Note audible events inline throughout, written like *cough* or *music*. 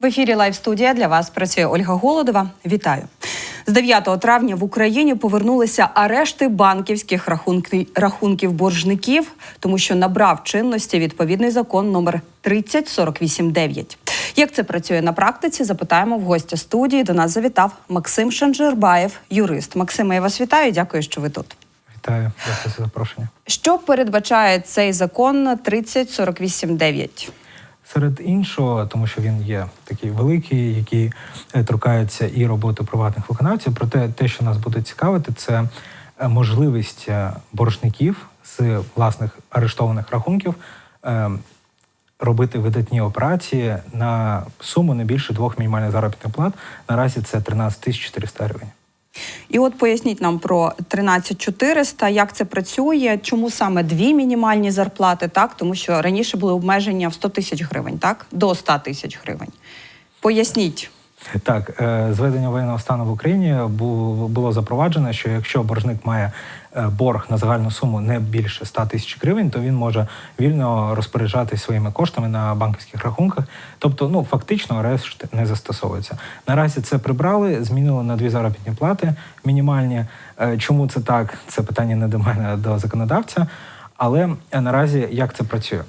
В ефірі Лайв студія для вас працює Ольга Голодова. Вітаю. З 9 травня в Україні повернулися арешти банківських рахунки- рахунків боржників, тому що набрав чинності відповідний закон номер 30489. Як це працює на практиці? Запитаємо в гостя студії. До нас завітав Максим Шанжербаєв, юрист. Максиме, я вас вітаю. Дякую, що ви тут. Вітаю, дякую за запрошення. Що передбачає цей закон 30489? Серед іншого, тому що він є такий великий, який е, торкається і роботи приватних виконавців. Проте те, що нас буде цікавити, це е, можливість е, боржників з власних арештованих рахунків робити видатні операції на суму не більше двох мінімальних заробітних плат. Наразі це 13 тисяч 400 гривень. І от поясніть нам про 13400, як це працює, чому саме дві мінімальні зарплати, так? Тому що раніше були обмеження в 100 тисяч гривень, так? До 100 тисяч гривень. Поясніть. Так, е, зведення воєнного стану в Україні бу- було запроваджено, що якщо боржник має борг на загальну суму не більше 100 тисяч гривень, то він може вільно розпоряджатись своїми коштами на банківських рахунках. Тобто, ну фактично, арешт не застосовується. Наразі це прибрали, змінили на дві заробітні плати мінімальні. Е, Чому це так? Це питання не до мене, а до законодавця. Але е, наразі як це працює?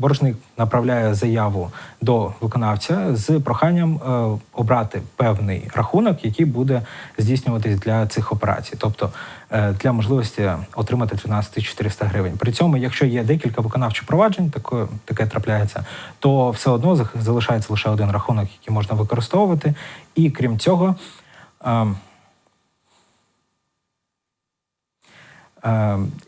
Боржник направляє заяву до виконавця з проханням е, обрати певний рахунок, який буде здійснюватись для цих операцій, тобто е, для можливості отримати 13 400 гривень. При цьому, якщо є декілька виконавчих проваджень, таке, таке трапляється, то все одно залишається лише один рахунок, який можна використовувати. І крім цього. е,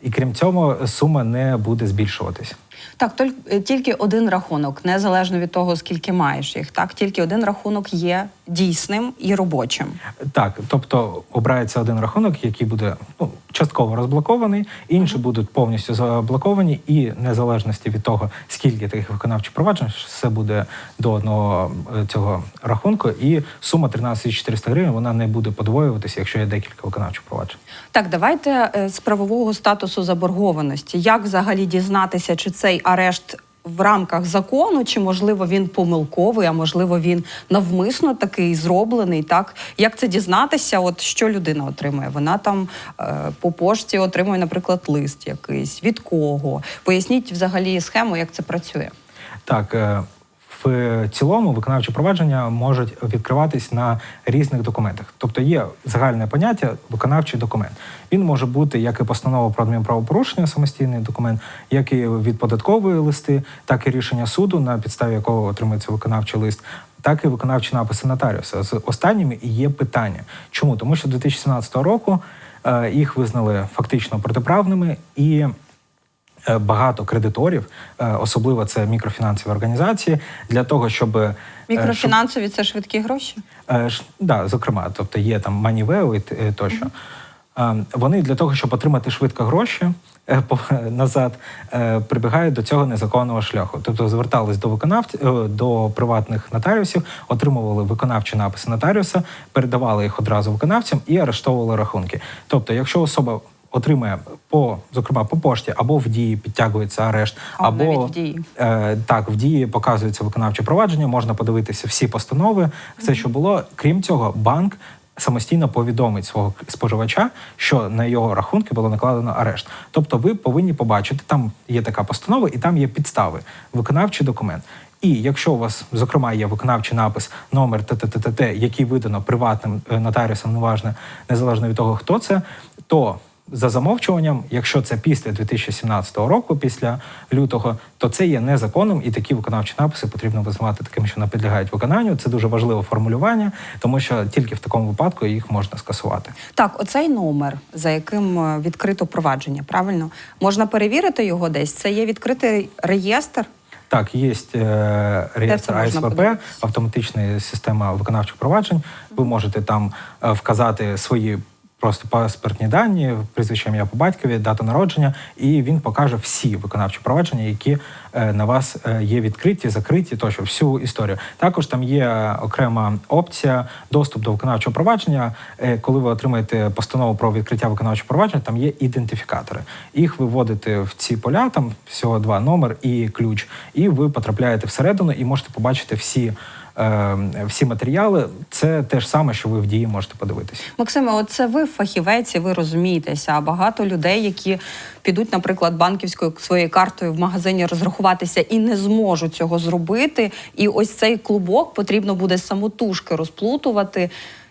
І крім цього, сума не буде збільшуватись. Так, е, тільки один рахунок, незалежно від того, скільки маєш їх. Так, тільки один рахунок є дійсним і робочим. Так, тобто обирається один рахунок, який буде ну, частково розблокований, інші будуть повністю заблоковані, і незалежності від того, скільки таких виконавчих проваджень, все буде до одного е, цього рахунку, і сума 13 400 гривень вона не буде подвоюватися, якщо є декілька виконавчих проваджень. Так, давайте е, з правового статусу заборгованості. Як взагалі дізнатися, чи цей арешт в рамках закону, чи можливо він помилковий, а можливо він навмисно такий зроблений? Так як це дізнатися? От що людина отримує? Вона там е, по пошті отримує, наприклад, лист якийсь від кого? Поясніть взагалі схему, як це працює. Так, е, в цілому виконавчі провадження можуть відкриватись на різних документах. Тобто є загальне поняття виконавчий документ. Він може бути як і постанова про адмінправопорушення, самостійний документ, як і від податкової листи, так і рішення суду, на підставі якого отримується виконавчий лист. Так і виконавчі написи нотаріуса. З останніми і є питання. Чому? Тому що 2017 року е, їх визнали фактично протиправними і е, багато кредиторів, е, особливо це мікрофінансові організації, для того, щоб е, щоб- Мікрофінансові це швидкі гроші. Е, ж- да, зокрема, тобто є там Moneyveo і т- е, тощо. Е, Вони для того, щоб отримати швидко гроші е, *laughs* назад, е, прибігають до цього незаконного шляху. Тобто звертались до виконавців до приватних нотаріусів, отримували виконавчі написи нотаріуса, передавали їх одразу виконавцям і арештовували рахунки. Тобто, якщо особа отримує по зокрема по пошті або в дії підтягується арешт, А, або навіть в дії. Е, так, в дії показується виконавче провадження, можна подивитися всі постанови, все, що було. Крім цього, банк самостійно повідомить свого споживача, що на його рахунки було накладено арешт. Тобто, ви повинні побачити, там є така постанова, і там є підстави, виконавчий документ. І якщо у вас, зокрема, є виконавчий напис номер ТТТТТ, який видано приватним е, нотаріусом, неважно, незалежно від того, хто це, то за замовчуванням, якщо це після 2017 року, після лютого, то це є незаконним, і такі виконавчі написи потрібно визнавати такими, що не підлягають виконанню. Це дуже важливе формулювання, тому що тільки в такому випадку їх можна скасувати. Так, оцей номер, за яким е, відкрито провадження, правильно можна перевірити його десь. Це є відкритий реєстр. Так, є е, реєстр АСВП, автоматична система виконавчих проваджень. Ви можете там е, вказати свої просто паспортні дані, прізвище ім'я по батькові, дата народження, і він покаже всі виконавчі провадження, які е, на вас е, є відкриті, закриті, тощо всю історію. Також там є окрема опція доступ до виконавчого провадження. Е, Коли ви отримаєте постанову про відкриття виконавчого провадження, там є ідентифікатори. Їх ви в ці поля, там всього два номер і ключ, і ви потрапляєте всередину і можете побачити всі. Е, Всі матеріали це те ж саме, що ви в дії можете подивитися. Максиме, от це ви фахівець, ви розумієтеся. А багато людей, які підуть, наприклад, банківською своєю картою в магазині розрахуватися і не зможуть цього зробити. І ось цей клубок потрібно буде самотужки розплутувати.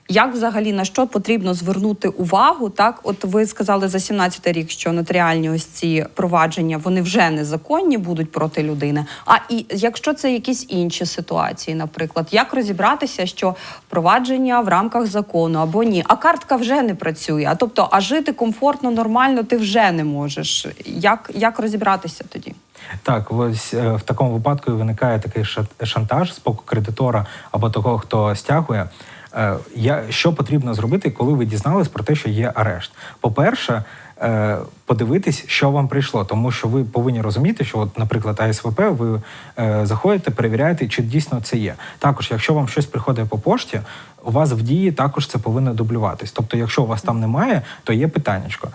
Як взагалі на що потрібно звернути увагу? Так, от ви сказали за 17 рік, що нотаріальні ось ці провадження вони вже незаконні будуть проти людини. А і якщо це якісь інші ситуації, наприклад, як розібратися, що провадження в рамках закону або ні, а картка вже не працює. А тобто, а жити комфортно, нормально ти вже не можеш. Як, як розібратися тоді? Так, ось е, в такому випадку виникає такий ша- шантаж з боку кредитора або того, хто стягує. Е, Я, що потрібно зробити, коли ви дізнались про те, що є арешт? По-перше, е, подивитись, що вам прийшло, тому що ви повинні розуміти, що, от, наприклад, АСВП, ви е, заходите, перевіряєте, чи дійсно це є. Також, якщо вам щось приходить по пошті, у вас в дії також це повинно дублюватись. Тобто, якщо у вас там немає, то є питаннячко.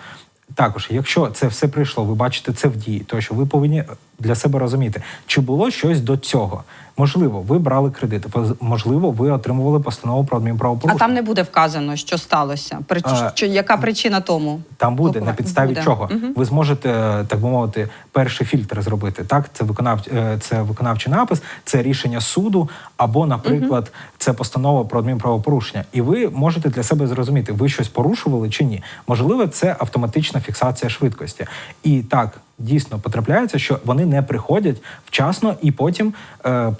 Також, якщо це все прийшло, ви бачите це в дії, то що ви повинні для себе розуміти, чи було щось до цього. Можливо, ви брали кредит, можливо, ви отримували постанову про А адмінправопорушення. там не буде вказано, що сталося. Прич... А, що, яка причина тому? Там буде на підставі Буде. чого Мгм. ви зможете, так би мовити, перший фільтр зробити. Так, це виконав е, це виконавчий напис, це рішення суду, або, наприклад, це постанова про адмінправопорушення. І ви можете для себе зрозуміти, ви щось порушували чи ні. Можливо, це автоматична фіксація швидкості. І так. Дійсно потрапляється, що вони не приходять вчасно і потім е,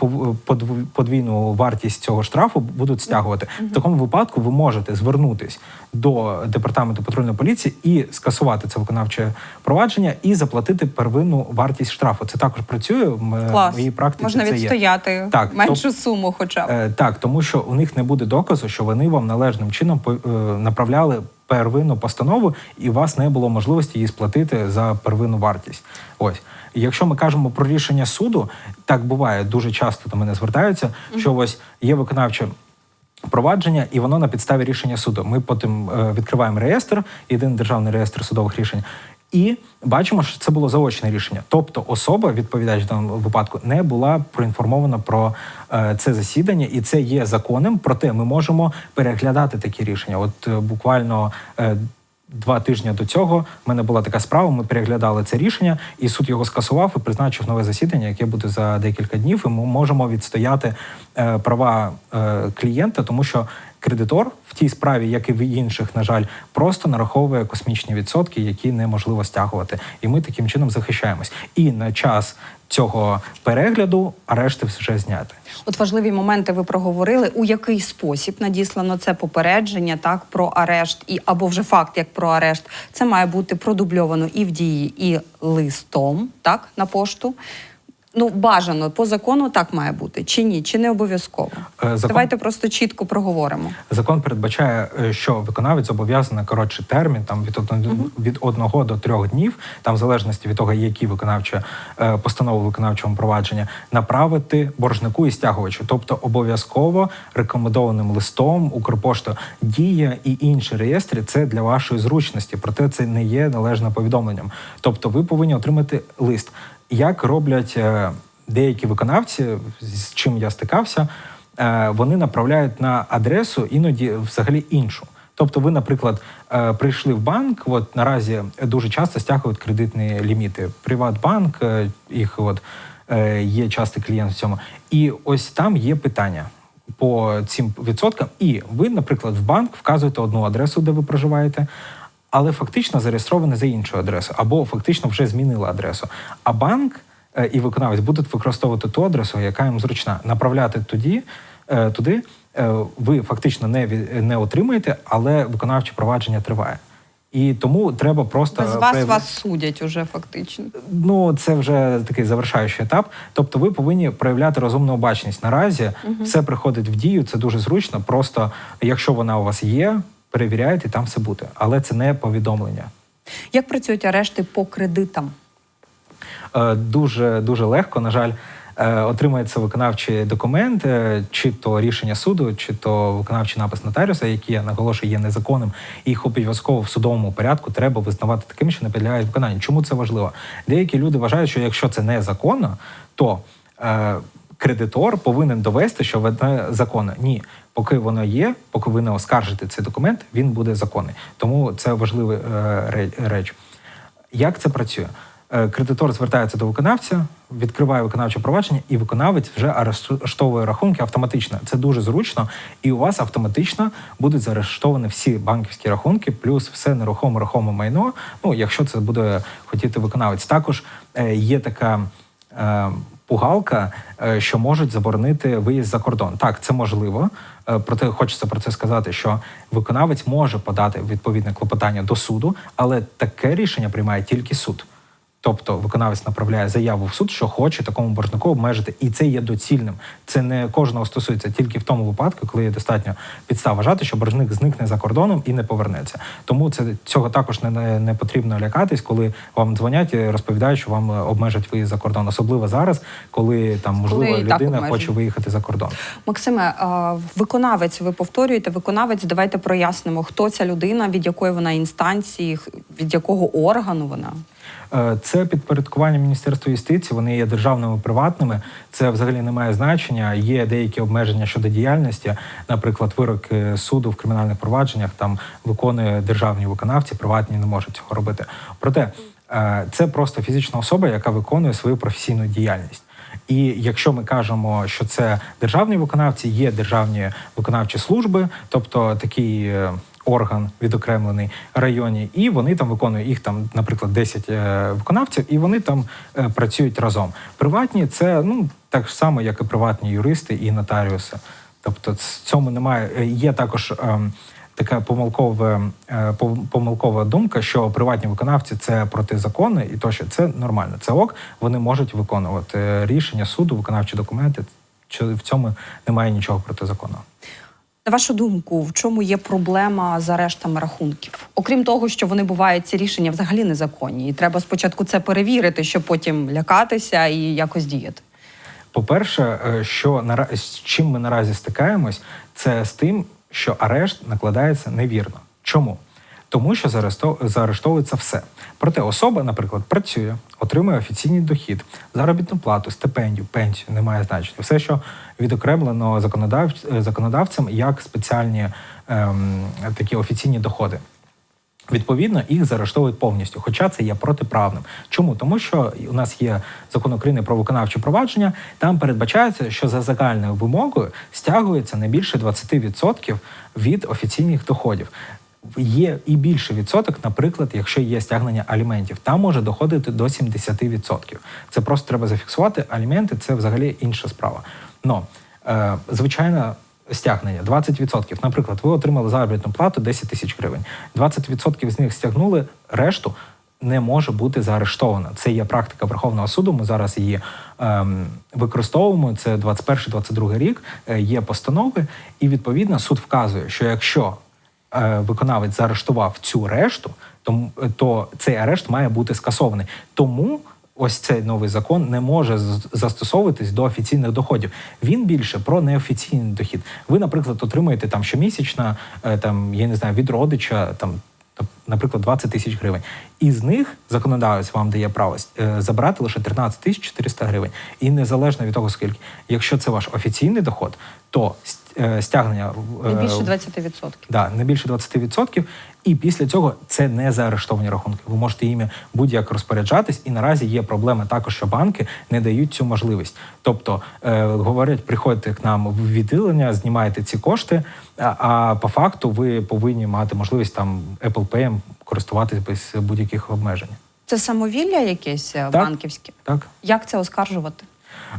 подвійну вартість цього штрафу будуть стягувати. В такому випадку ви можете звернутись до департаменту патрульної поліції і скасувати це виконавче провадження і заплатити первинну вартість штрафу. Це також працює в Клас. моїй практиці. Можна це є. відстояти Так, меншу суму, хоча б. Е, так, тому що у них не буде доказу, що вони вам належним чином е, направляли первинну постанову, і у вас не було можливості її сплатити за первинну вартість. Ось. Якщо ми кажемо про рішення суду, так буває дуже часто до мене звертаються, що ось є виконавче провадження, і воно на підставі рішення суду. Ми потім е, відкриваємо реєстр, єдиний державний реєстр судових рішень. І бачимо, що це було заочне рішення. Тобто особа, відповідач в даному випадку, не була проінформована про е, це засідання, і це є законом. Проте ми можемо переглядати такі рішення. От е, буквально. е, Два тижні до цього в мене була така справа. Ми переглядали це рішення, і суд його скасував і призначив нове засідання, яке буде за декілька днів. І ми можемо відстояти права клієнта, тому що кредитор в тій справі, як і в інших, на жаль, просто нараховує космічні відсотки, які неможливо стягувати. І ми таким чином захищаємось. І на час цього перегляду арешти вже зняти. От важливі моменти ви проговорили. У який спосіб надіслано це попередження, так про арешт, і або вже факт як про арешт. Це має бути продубльовано і в дії, і листом, так на пошту. Ну, бажано по закону так має бути, чи ні, чи не обов'язково. Е, закон- Давайте просто чітко проговоримо. Закон передбачає, е, що виконавець зобов'язаний коротший термін, там від одного від одного до трьох днів, там в залежності від того, які виконавчі е, постанови виконавчого провадження, направити боржнику і стягувачу, тобто обов'язково рекомендованим листом Укрпошта дія і інші реєстри це для вашої зручності, проте це не є належним повідомленням. Тобто, ви повинні отримати лист. Як роблять е, деякі виконавці, з чим я стикався, е, вони направляють на адресу іноді взагалі іншу. Тобто, ви, наприклад, е, прийшли в банк. От наразі дуже часто стягують кредитні ліміти. Приватбанк, їх от є частий клієнт в цьому. І ось там є питання по цим відсоткам. І ви, наприклад, в банк вказуєте одну адресу, де ви проживаєте. Але фактично зареєстровані за іншою адресою, або фактично вже змінили адресу. А банк е, і виконавець будуть використовувати ту адресу, яка їм зручна. Направляти тоді, е, туди е, ви фактично не, не отримаєте, але виконавче провадження триває. І тому треба просто Без вас прояв- вас судять уже фактично. Ну, це вже такий завершаючий етап. Тобто, ви повинні проявляти розумну обачність. Наразі все приходить в дію, це дуже зручно. Просто якщо вона у вас є, перевіряють, і там все буде. Але це не повідомлення. Як працюють арешти по кредитам? Е, дуже дуже легко. На жаль, е, отримується виконавчий документ, е, чи то рішення суду, чи то виконавчий напис нотаріуса, який я наголошую є незаконним, і їх обов'язково в судовому порядку треба визнавати такими, що не підлягають виконанню. Чому це важливо? Деякі люди вважають, що якщо це незаконно, то е, кредитор повинен довести, що воно законне. Ні, поки воно є, поки ви не оскаржите цей документ, він буде законний. Тому це важлива е, реч. Як це працює? Е, Кредитор звертається до виконавця, відкриває виконавче провадження, і виконавець вже арештовує рахунки автоматично. Це дуже зручно, і у вас автоматично будуть заарештовані всі банківські рахунки, плюс все нерухоме рухоме майно. Ну, якщо це буде хотіти виконавець. Також е, є така. Пугалка, е, що можуть заборонити виїзд за кордон. Так, це можливо. Е, Проте хочеться про це сказати, що виконавець може подати відповідне клопотання до суду, але таке рішення приймає тільки суд. Тобто виконавець направляє заяву в суд, що хоче такому боржнику обмежити, і це є доцільним. Це не кожного стосується тільки в тому випадку, коли є достатньо підстав вважати, що боржник зникне за кордоном і не повернеться. Тому це цього також не, не, не потрібно лякатись, коли вам дзвонять і розповідають, що вам обмежать виїзд за кордон, особливо зараз, коли там можливо так людина хоче виїхати за кордон. Максиме, виконавець, ви повторюєте, виконавець, давайте прояснимо, хто ця людина, від якої вона інстанції, від якого органу вона. Е, Це підпорядкування Міністерства юстиції. Вони є державними приватними. Це взагалі не має значення. Є деякі обмеження щодо діяльності. Наприклад, вирок суду в кримінальних провадженнях там виконує державні виконавці, приватні не можуть цього робити. Проте е, це просто фізична особа, яка виконує свою професійну діяльність. І якщо ми кажемо, що це державні виконавці, є державні виконавчі служби, тобто такий е, орган відокремлений районі, і вони там виконують їх там, наприклад, 10 е, виконавців, і вони там е, працюють разом. Приватні це ну так само, як і приватні юристи і нотаріуси. Тобто, в цьому немає. е, Є також. ем, Така помилкова, помилкова думка, що приватні виконавці це протизаконне і тощо це нормально. Це ок, вони можуть виконувати рішення суду, виконавчі документи. Чи в цьому немає нічого протизаконного? На вашу думку, в чому є проблема з арештами рахунків? Окрім того, що вони бувають ці рішення взагалі незаконні, і треба спочатку це перевірити, щоб потім лякатися і якось діяти. По-перше, е, що нара- з чим ми наразі стикаємось, це з тим, що арешт накладається невірно. Чому? Тому що заарешто- заарештовується все. Проте особа, наприклад, працює, отримує офіційний дохід, заробітну плату, стипендію, пенсію, немає значення. Все, що відокремлено законодав... е, законодавцем як спеціальні ем, такі офіційні доходи. Відповідно, їх заарештовують повністю, хоча це є протиправним. Чому? Тому що у нас є закон України про виконавче провадження. Там передбачається, що за загальною вимогою стягується не більше 20% від офіційних доходів. Є і більше відсоток, наприклад, якщо є стягнення аліментів, там може доходити до 70%. Це просто треба зафіксувати. Аліменти це взагалі інша справа. Но е, звичайно, стягнення 20%. Наприклад, ви отримали заробітну плату 10 тисяч гривень. 20% з них стягнули, решту не може бути заарештовано. Це є практика Верховного суду. Ми зараз її ем, використовуємо. Це 21-22 рік. Е, є постанови, і відповідно суд вказує, що якщо е, виконавець заарештував цю решту, то, то цей арешт має бути скасований. Тому ось цей новий закон не може застосовуватись до офіційних доходів. Він більше про неофіційний дохід. Ви, наприклад, отримуєте там щомісячно, е, там я не знаю, від родича там. Наприклад, 20 тисяч гривень. Із них законодавець вам дає право е, забрати лише 13 тисяч 400 гривень. І незалежно від того, скільки. Якщо це ваш офіційний доход, то е, стягнення Не е, більше 20%. Да, не більше 20%. І після цього це не заарештовані рахунки. Ви можете іми будь-як розпоряджатись, і наразі є проблема також, що банки не дають цю можливість. Тобто е, говорять, приходьте к нам в відділення, знімаєте ці кошти, а, а по факту ви повинні мати можливість там Apple Pay користуватись без будь-яких обмежень. Це самовілля якесь е, Так. банківське. Так. Як це оскаржувати?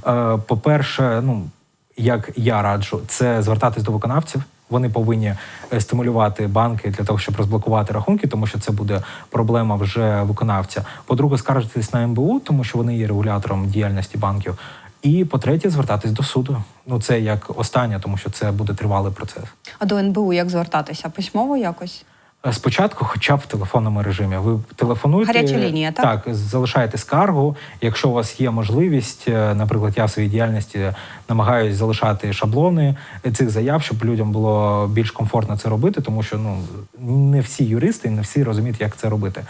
Е, По-перше, ну як я раджу, це звертатись до виконавців. Вони повинні е, стимулювати банки для того, щоб розблокувати рахунки, тому що це буде проблема вже виконавця. По-друге, скаржитись на МБУ, тому що вони є регулятором діяльності банків. І по-третє, звертатись до суду. Ну це як останнє, тому що це буде тривалий процес. А до НБУ як звертатися? Письмово якось? Е, Спочатку, хоча б в телефонному режимі. Ви телефонуєте Гаряча лінія, так? Так, залишаєте скаргу. Якщо у вас є можливість, е, наприклад, я в своїй діяльності намагаюся залишати шаблони цих заяв, щоб людям було більш комфортно це робити, тому що ну не всі юристи, не всі розуміють, як це робити.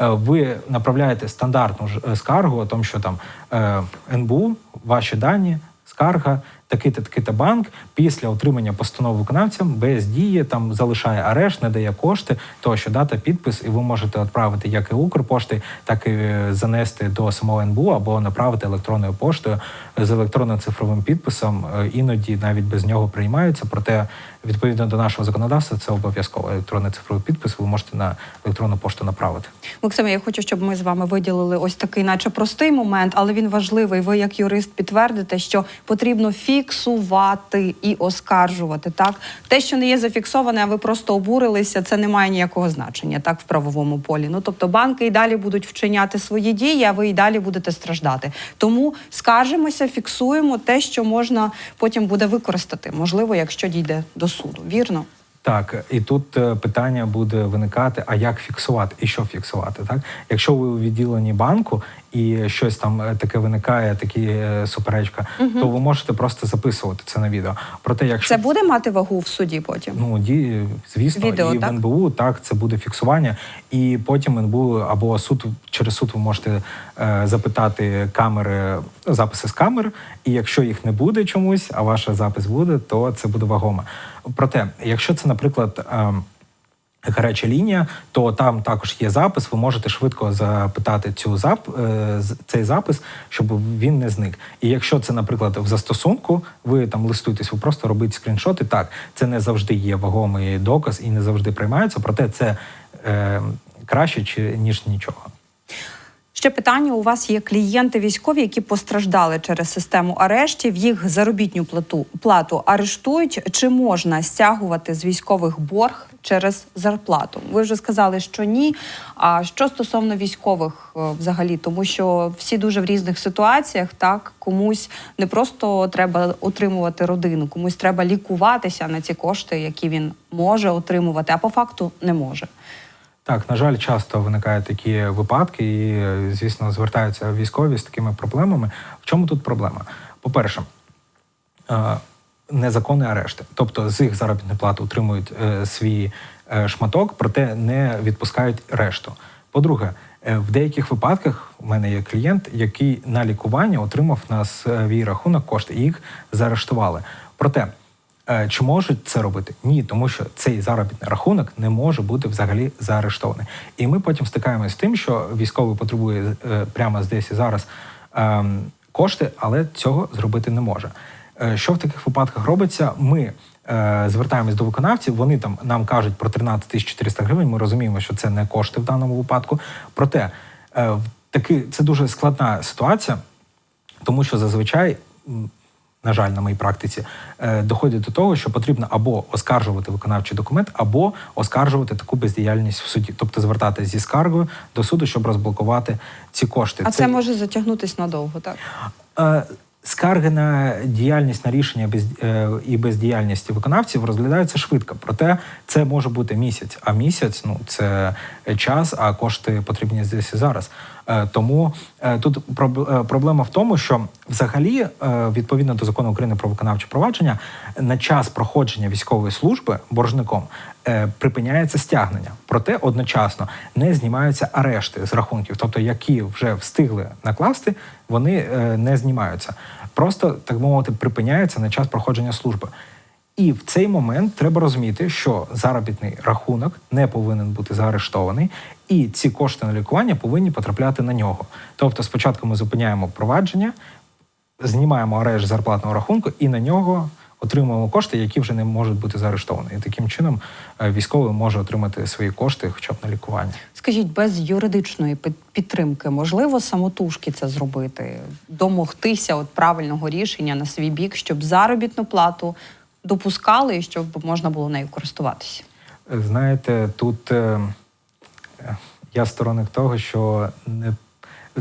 Е, Ви направляєте стандартну е, скаргу, о тому, що там е, НБУ, ваші дані, скарга. Такий-то такий-то банк після отримання постанови виконавцям без дії там залишає арешт, не дає кошти, то що дата підпис, і ви можете відправити як і Укрпошти, так і е, занести до самого НБУ або направити електронною поштою з електронно-цифровим підписом. Е, Іноді навіть без нього приймаються. Проте відповідно до нашого законодавства це обов'язково електронний цифровий підпис. Ви можете на електронну пошту направити. Максиме, я хочу, щоб ми з вами виділили ось такий, наче простий момент, але він важливий. Ви, як юрист, підтвердите, що потрібно фіксувати і оскаржувати. Так, те, що не є зафіксоване, а ви просто обурилися, це не має ніякого значення, так в правовому полі. Ну тобто банки і далі будуть вчиняти свої дії, а ви і далі будете страждати. Тому скаржимося, фіксуємо те, що можна потім буде використати, можливо, якщо дійде до суду. Вірно? Так, і тут е, питання буде виникати: а як фіксувати і що фіксувати? Так, якщо ви у відділенні банку і щось там е, таке виникає, такі е, суперечка, то ви можете просто записувати це на відео. Проте, якщо Це буде мати вагу в суді потім. Ну, ді, звісно, Відео, і так? в НБУ так це буде фіксування, і потім НБУ або суд через суд ви можете е, запитати камери, записи з камер, і якщо їх не буде чомусь, а ваш запис буде, то це буде вагоме. Проте, якщо це, наприклад. Е, Гаряча лінія, то там також є запис. Ви можете швидко запитати цю зап, е, цей запис, щоб він не зник. І якщо це, наприклад, в застосунку, ви там листуєтесь, ви просто робите скріншоти. Так, це не завжди є вагомий доказ і не завжди приймається, проте це е, краще ніж нічого. Ще питання: у вас є клієнти військові, які постраждали через систему арештів. Їх заробітню плату плату арештують. Чи можна стягувати з військових борг через зарплату? Ви вже сказали, що ні. А що стосовно військових е, взагалі, тому що всі дуже в різних ситуаціях, так комусь не просто треба утримувати родину, комусь треба лікуватися на ці кошти, які він може отримувати, а по факту не може. Так, на жаль, часто виникають такі випадки, і, звісно, звертаються військові з такими проблемами. В чому тут проблема? По-перше, е, незаконні арешти. Тобто з їх заробітної плати утримують е, свій е, шматок, проте не відпускають решту. По-друге, в деяких випадках у мене є клієнт, який на лікування отримав на свій рахунок кошти, і їх заарештували. Проте Чи можуть це робити? Ні, тому що цей заробітний рахунок не може бути взагалі заарештований. І ми потім стикаємося з тим, що військовий потребує е, прямо здесь і зараз ем, кошти, але цього зробити не може. Е, Що в таких випадках робиться? Ми е, звертаємось до виконавців, вони там нам кажуть про 13 тисяч 400 гривень. Ми розуміємо, що це не кошти в даному випадку. Проте е, таки це дуже складна ситуація, тому що зазвичай. На жаль, на моїй практиці, е, доходять до того, що потрібно або оскаржувати виконавчий документ, або оскаржувати таку бездіяльність в суді, тобто звертатися зі скаргою до суду, щоб розблокувати ці кошти. А це може затягнутись надовго, так? Е, Скарги на діяльність на рішення без, е, і бездіяльність виконавців розглядаються швидко. Проте це може бути місяць. А місяць ну це час, а кошти потрібні здесь і зараз. Е, тому е, тут е, проблема в тому, що взагалі, відповідно до закону України про виконавче провадження, на час проходження військової служби боржником припиняється стягнення. Проте одночасно не знімаються арешти з рахунків, тобто які вже встигли накласти, вони не знімаються. Просто так мовити, припиняються на час проходження служби. І в цей момент треба розуміти, що заробітний рахунок не повинен бути заарештований, і ці кошти на лікування повинні потрапляти на нього. Тобто, спочатку ми зупиняємо провадження, знімаємо арешт зарплатного рахунку, і на нього отримуємо кошти, які вже не можуть бути заарештовані. І таким чином е, військовий може отримати свої кошти, хоча б на лікування. Скажіть, без юридичної під- підтримки можливо самотужки це зробити, домогтися от правильного рішення на свій бік, щоб заробітну плату допускали і щоб можна було нею користуватися? Знаєте, тут е, е, я сторонник того, що не,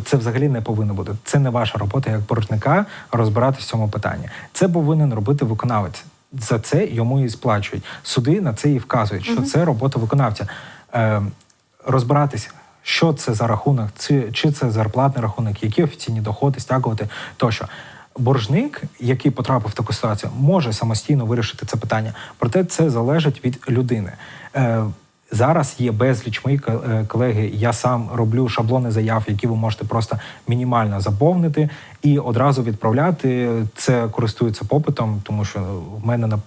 це взагалі не повинно бути. Це не ваша робота як боржника розбиратися в цьому питанні. Це повинен робити виконавець. За це йому і сплачують. Суди на це і вказують, що це робота виконавця. Е, розбиратися, що це за рахунок, чи, чи це зарплатний рахунок, які офіційні доходи стягувати тощо. Боржник, який потрапив в таку ситуацію, може самостійно вирішити це питання. Проте це залежить від людини. Е, Зараз є безліч мої е, колеги. Я сам роблю шаблони заяв, які ви можете просто мінімально заповнити і одразу відправляти. Це користується попитом, тому що в мене на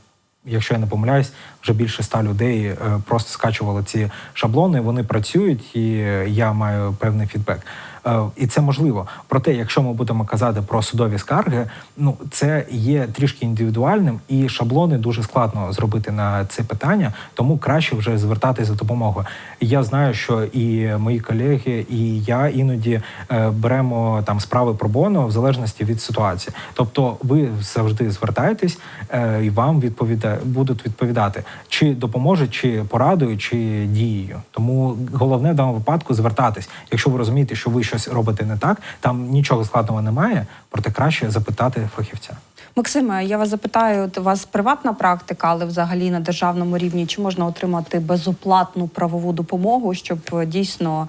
якщо я не помиляюсь, вже більше ста людей е, просто скачували ці шаблони. Вони працюють, і я маю певний фідбек. Е, І це можливо. Проте, якщо ми будемо казати про судові скарги, ну це є трішки індивідуальним, і шаблони дуже складно зробити на це питання, тому краще вже звертатись за допомогою. Я знаю, що і мої колеги, і я іноді е, беремо там справи про боно в залежності від ситуації. Тобто, ви завжди звертаєтесь, е, і вам відповіда будуть відповідати, чи допоможуть, чи порадою, чи дією. Тому головне в даному випадку звертатись. Якщо ви розумієте, що ви щось робите не так, там нічого складного немає, проте краще запитати фахівця. Максиме, я вас запитаю, от у вас приватна практика, але взагалі на державному рівні чи можна отримати безоплатну правову допомогу, щоб е, дійсно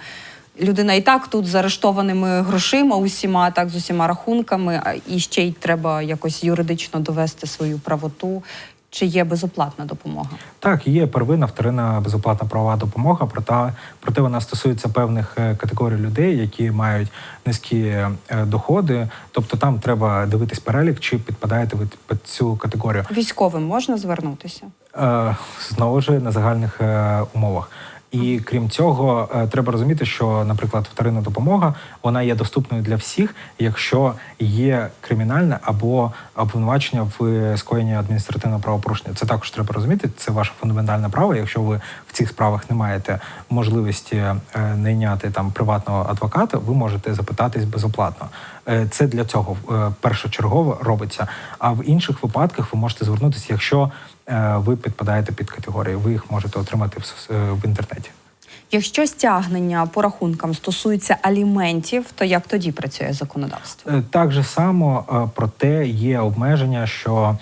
людина і так тут з арештованими грошима, усіма, так з усіма рахунками, і ще й треба якось юридично довести свою правоту. Чи є безоплатна допомога? Так, є первинна, вторинна безоплатна правова допомога, проте, проте вона стосується певних е, категорій людей, які мають низькі е, доходи. Тобто там треба дивитись перелік, чи підпадаєте ви під цю категорію. Військовим можна звернутися? Е, знову ж на загальних умовах. І крім цього, е, треба розуміти, що, наприклад, вторинна допомога вона є доступною для всіх, якщо є кримінальне або обвинувачення в скоєнні адміністративного правопорушення. Це також треба розуміти. Це ваше фундаментальне право. Якщо ви цих справах не маєте можливості е, найняти там приватного адвоката, ви можете запитатись безоплатно. Е, Це для цього е, першочергово робиться. А в інших випадках ви можете звернутися, якщо ви підпадаєте під категорію. Ви їх можете отримати в, інтернеті. Якщо стягнення по рахункам стосується аліментів, то як тоді працює законодавство? Так же само, проте є обмеження, що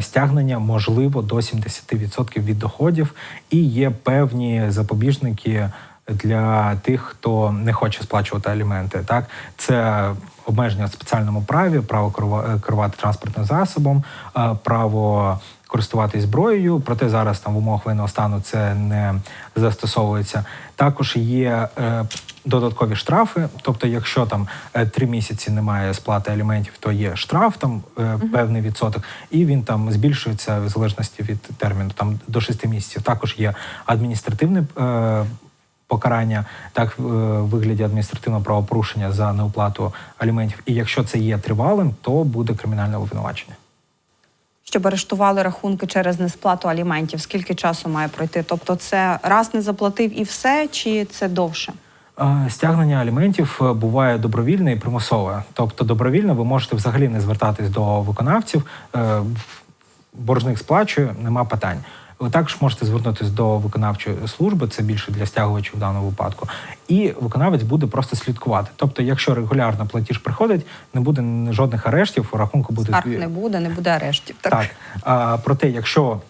стягнення можливо до 70% від доходів, і є певні запобіжники для тих, хто не хоче сплачувати аліменти. Так, це обмеження в спеціальному праві, право е, керувати транспортним засобом, е, право користуватись зброєю, проте зараз там в умовах воєнного стану це не застосовується. Також є е, додаткові штрафи. Тобто, якщо там е, три місяці немає сплати аліментів, то є штраф, там е, певний відсоток, і він там збільшується в залежності від терміну, там до шести місяців. Також є адміністративне. Е, Покарання так в е, вигляді адміністративного правопорушення за неуплату аліментів. І якщо це є тривалим, то буде кримінальне обвинувачення. Щоб арештували рахунки через несплату аліментів, скільки часу має пройти? Тобто, це раз не заплатив і все, чи це довше? Е, Стягнення аліментів е, буває добровільне і примусове. Тобто, добровільно ви можете взагалі не звертатись до виконавців. е, Боржник сплачує, нема питань. Ви також можете звернутися до виконавчої служби, це більше для стягувачів в даному випадку, і виконавець буде просто слідкувати. Тобто, якщо регулярно платіж приходить, не буде жодних арештів, у рахунку буде Скарг не буде, не буде арештів. Так. так. А, проте, якщо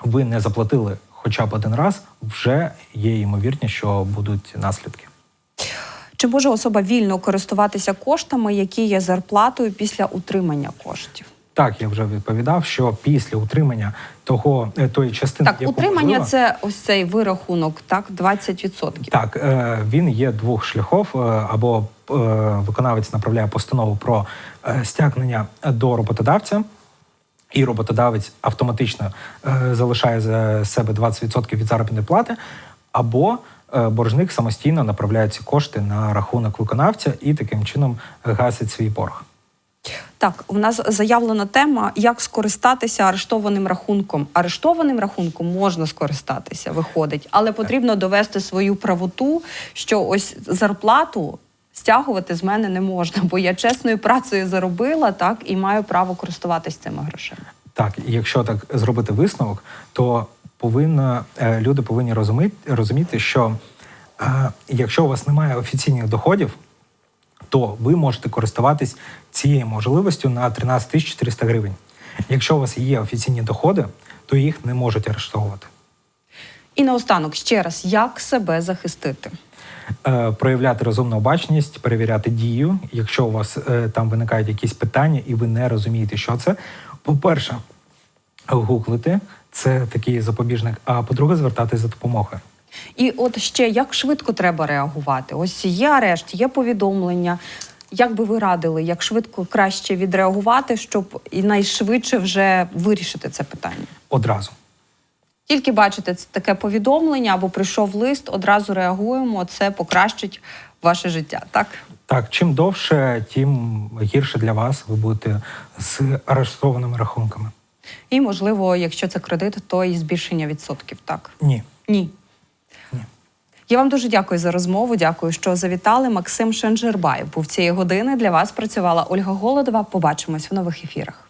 ви не заплатили хоча б один раз, вже є ймовірність, що будуть наслідки. Чи може особа вільно користуватися коштами, які є зарплатою після утримання коштів? Так, я вже відповідав, що після утримання того е, тої частини Так, яку утримання можливо- це ось цей вирахунок, так, 20%. так. е, Він є двох шляхов, е, або виконавець направляє постанову про стягнення до роботодавця. І роботодавець автоматично е, залишає за себе 20% від заробітної плати, або е, боржник самостійно направляє ці кошти на рахунок виконавця і таким чином гасить свій борг. Так, у нас заявлена тема, як скористатися арештованим рахунком. Арештованим рахунком можна скористатися, виходить, але потрібно довести свою правоту, що ось зарплату стягувати з мене не можна, бо я чесною працею заробила так і маю право користуватись цими грошима. Так, і якщо так зробити висновок, то повинна е, люди повинні розуміти, розуміти, що е, якщо у вас немає офіційних доходів, то ви можете користуватись цією можливістю на 13 тисяч 400 гривень. Якщо у вас є офіційні доходи, то їх не можуть арештовувати. І наостанок ще раз, як себе захистити? Е, проявляти розумну обачність, перевіряти дію. Якщо у вас е, там виникають якісь питання і ви не розумієте, що це, по-перше, гуглити це такий запобіжник. А по-друге, звертатись за допомогою. І от ще як швидко треба реагувати? Ось є арешт, є повідомлення. Як би ви радили, як швидко краще відреагувати, щоб і найшвидше вже вирішити це питання? Одразу. Тільки бачите це таке повідомлення або прийшов лист, одразу реагуємо. Це покращить ваше життя. Так Так, чим довше, тим гірше для вас ви будете з арештованими рахунками. і можливо, якщо це кредит, то і збільшення відсотків. Так Ні. ні. Я вам дуже дякую за розмову. Дякую, що завітали. Максим Шенджербаєв був цієї години. Для вас працювала Ольга Голодова. Побачимось в нових ефірах.